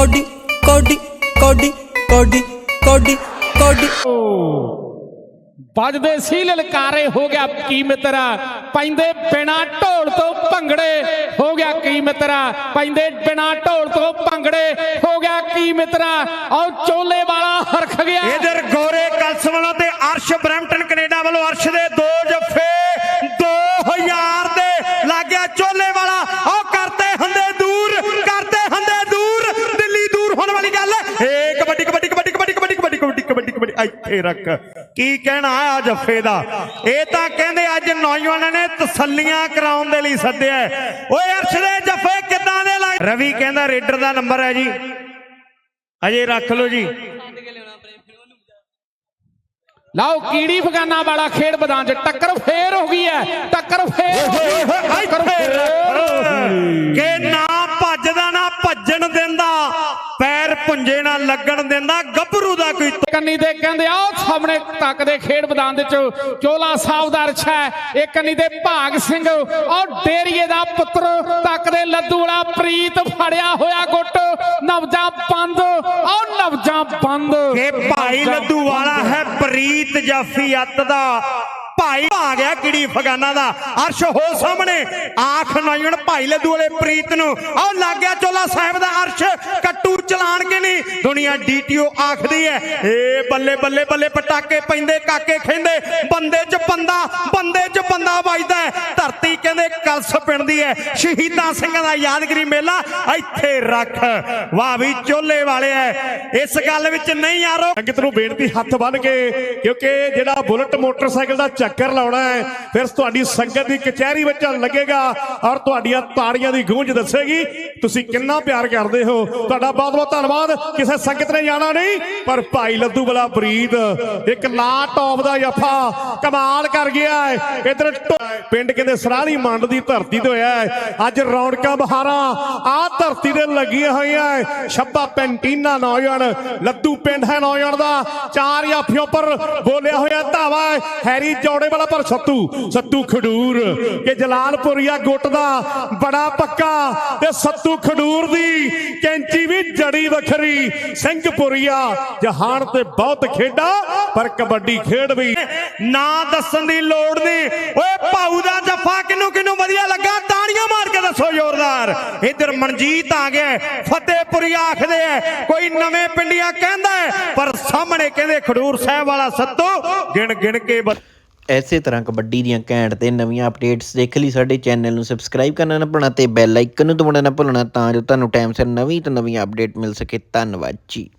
Cody ਕੋਡੀ ਕੋਡੀ ਕੋਡੀ ਕੋਡੀ ਕੋਡੀ। ਵੱਜਦੇ ਸੀ ਲਲਕਾਰੇ ਹੋ ਗਿਆ ਕੀ ਮਿੱਤਰਾ ਪੈਂਦੇ ਬਿਨਾ ਢੋਲ ਤੋਂ ਭੰਗੜੇ ਹੋ ਗਿਆ ਕੀ ਮਿੱਤਰਾ ਪੈਂਦੇ ਬਿਨਾ ਢੋਲ ਤੋਂ ਭੰਗੜੇ ਹੋ ਗਿਆ ਕੀ ਮਿੱਤਰਾ ਔਰ ਚੋਲੇ ਵਾਲਾ ਹਰਖ ਗਿਆ। ਇਧਰ ਗੋਰੇ ਕਲਸ ਵੱਲੋਂ ਤੇ ਅਰਸ਼ ਬ੍ਰੈਂਪਟਨ ਇੱਥੇ ਰੱਖ। ਕੀ ਕਹਿਣਾ ਆ ਜੱਫੇ ਦਾ? ਇਹ ਤਾਂ ਕਹਿੰਦੇ ਅੱਜ ਨੌਜਵਾਨਾਂ ਨੇ ਤਸੱਲੀਆਂ ਕਰਾਉਣ ਦੇ ਲਈ ਸੱਦਿਆ। ਓਏ ਅਰਸ਼ ਦੇ ਜੱਫੇ ਕਿੱਦਾਂ ਦੇ ਲੱਗ ਰਵੀ ਕਹਿੰਦਾ ਰੇਡਰ ਦਾ ਨੰਬਰ ਹੈ ਜੀ। ਅਜੇ ਰੱਖ ਲਓ ਜੀ। ਲਓ ਕੀੜੀ ਫਗਾਨਾ ਵਾਲਾ ਖੇਡ ਮੈਦਾਨ 'ਚ। ਟੱਕਰ ਫੇਰ ਹੋ ਗਈ ਹੈ। ਟੱਕਰ ਫੇਰ ਹੋ ਗਈ ਹੈ, ਟੱਕਰ ਫੇਰ ਕਿ ਨਾ ਭੱਜਦਾ ਨਾ ਭੱਜਣ ਦਿੰਦਾ ਪੈਰ ਪੁੰਜੇ ਨਾ ਲੱਗਣ ਦਿੰਦਾ ਗੱਭਰੂ ਦਾ ਕੋਈ ਕੰਨੀ ਦੇ ਕਹਿੰਦੇ ਆਓ ਸਾਹਮਣੇ ਤੱਕ ਦੇ ਖੇਡ ਮੈਦਾਨ ਦੇ ਚ ਚੋਲਾ ਸਾਹਿਬ ਦਾ ਹੈ ਇਹ ਕੰਨੀ ਦੇ ਭਾਗ ਸਿੰਘ ਔਰ ਡੇਰੀਏ ਦਾ ਪੁੱਤਰ ਤੱਕ ਦੇ ਲੱਦੂ ਵਾਲਾ ਪ੍ਰੀਤ ਫੜਿਆ ਹੋਇਆ ਗੁੱਟ। ਨਵਜਾਂ ਬੰਦ ਔਰ ਨਵਜਾਂ ਬੰਦ। ਕਿ ਭਾਈ ਲੱਦੂ ਵਾਲਾ ਹੈ ਪ੍ਰੀਤ ਜਾਫੀ ਅੱਤ ਦਾ। ਭਾਈ ਆ ਗਿਆ ਕਿੜੀ ਫਗਾਨਾ ਦਾ। ਅਰਸ਼ ਹੋ ਸਾਹਮਣੇ। ਆਖ ਨੌਜਣ ਭਾਈ ਲੱਦੂ ਵਾਲੇ ਪ੍ਰੀਤ ਨੂੰ। ਆਹ ਲੱਗ ਗਿਆ ਚੋਲਾ ਸਾਹਿਬ ਦਾ ਅਰਸ਼। ਕੱਟੂ ਚਲਾਣ ਕੇ ਨਹੀਂ। ਦੁਨੀਆ ਡੀਟੀਓ ਆਖਦੀ ਹੈ। ਏ ਬੱਲੇ ਬੱਲੇ ਬੱਲੇ ਪਟਾਕੇ ਪੈਂਦੇ, ਕਾਕੇ ਖੈਂਦੇ। ਬੰਦੇ 'ਚ ਬੰਦਾ ਕਹਿੰਦੇ ਪਿੰਡ ਦੀ ਹੈ। ਸ਼ਹੀਦਾਂ ਸਿੰਘਾਂ ਦਾ ਯਾਦਗਰੀ ਮੇਲਾ ਇੱਥੇ ਰੱਖ। ਵਾਹ ਵੀ ਚੋਲੇ ਵਾਲੇ ਐ। ਇਸ ਗੱਲ ਵਿੱਚ ਨਹੀਂ ਯਾਰੋ। ਸੰਗਤ ਨੂੰ ਬੇਨਤੀ ਹੱਥ ਬੰਨ ਕੇ, ਕਿਉਂਕਿ ਜਿਹੜਾ ਬੁਲਟ ਮੋਟਰਸਾਈਕਲ ਦਾ ਚੱਕਰ ਲਾਉਣਾ ਹੈ ਫਿਰ ਤੁਹਾਡੀ ਸੰਗਤ ਦੀ ਕਚਹਿਰੀ ਵਿੱਚ ਲੱਗੇਗਾ ਔਰ ਤੁਹਾਡੀਆਂ ਤਾੜੀਆਂ ਦੀ ਗੂੰਜ ਦੱਸੇਗੀ। ਤੁਸੀਂ ਕਿੰਨਾ ਪਿਆਰ ਕਰਦੇ ਹੋ। ਤੁਹਾਡਾ ਬਹੁਤ ਬਹੁਤ ਧੰਨਵਾਦ। ਕਿਸੇ ਸੰਗਤ ਨੇ ਜਾਣਾ ਨਹੀਂ, ਪਰ ਭਾਈ ਲੱਦੂ ਵਾਲਾ ਬਰੀਦ, ਇੱਕ ਲਾ ਟੌਪ ਦਾ ਜਫਾ ਕਮਾਲ ਕਰ ਗਿਆ ਹੈ ਇਧਰ ਪਿੰਡ ਕਹਿੰਦੇ ਸਰਾਲੀ ਮੰਡ ਦੀ ਧਰਤੀ ਤੇ ਹੋਇਆ ਹੈ। ਅੱਜ ਰੌਣਕਾਂ ਬਹਾਰਾਂ ਆ ਧਰਤੀ ਤੇ ਲੱਗੀਆਂ ਹੋਈਆਂ ਹੈ। ਛੱਬਾ ਪੈਂਟੀਨਾ ਨੌਜਵਾਨ, ਲੱਦੂ ਪਿੰਡ ਹੈ ਨੌਜਵਾਨ ਦਾ। ਚਾਰ ਜਾਫੀਆਂ ਪਰ ਬੋਲਿਆ ਹੋਇਆ ਧਾਵਾ ਹੈਰੀ ਜੋੜੇ ਵਾਲਾ ਪਰ ਸੱਤੂ ਸੱਤੂ ਖਡੂਰ। ਕਿ ਜਲਾਲਪੁਰੀਆ ਗੁੱਟ ਦਾ ਬੜਾ ਪੱਕਾ ਤੇ ਸੱਤੂ ਖਡੂਰ ਦੀ ਕੈਂਚੀ ਵੀ ਜੜੀ ਵੱਖਰੀ। ਸਿੰਘਪੁਰੀਆ ਜਹਾਨ ਤੇ ਬਹੁਤ ਖੇਡਾ, ਪਰ ਕਬੱਡੀ ਖੇਡ ਵੀ। ਨਾ ਦੱਸਣ ਦੀ ਲੋੜ ਨਹੀਂ। ਓਏ ਭਾਊ ਦਾ ਜੱਫਾ ਜ਼ੋਰਦਾਰ ਇੱਧਰ ਮਨਜੀਤ ਆ ਗਿਆ ਫਤਿਹਪੁਰੀ ਆਖਦੇ ਐ ਕੋਈ ਨਵੇਂ ਪਿੰਡੀਆਂ ਕਹਿੰਦਾ ਪਰ ਸਾਹਮਣੇ ਕਹਿੰਦੇ ਖਡੂਰ ਸਾਹਿਬ ਵਾਲਾ ਸੱਤੂ, ਗਿਣ ਗਿਣ ਕੇ ਐਸੇ ਤਰ੍ਹਾਂ ਕਬੱਡੀ ਦੀਆਂ ਘੈਂਟ ਤੇ ਨਵੀਆਂ ਅਪਡੇਟਸ ਦੇਖ ਲਈ ਸਾਡੇ ਚੈਨਲ ਨੂੰ ਸਬਸਕ੍ਰਾਈਬ ਕਰਨਾ ਨਾ ਭੁੱਲਣਾ ਤੇ ਬੈਲ ਆਈਕਨ ਨੂੰ ਦਬਾਉਣਾ ਨਾ ਭੁੱਲਣਾ ਤਾਂ ਜੋ ਤੁਹਾਨੂੰ ਟਾਈਮ ਸਿਰ ਨਵੀਂ ਤੋਂ ਨਵੀਂ ਅਪਡੇਟ ਮਿਲ ਸਕੇ। ਧੰਨਵਾਦ ਜੀ।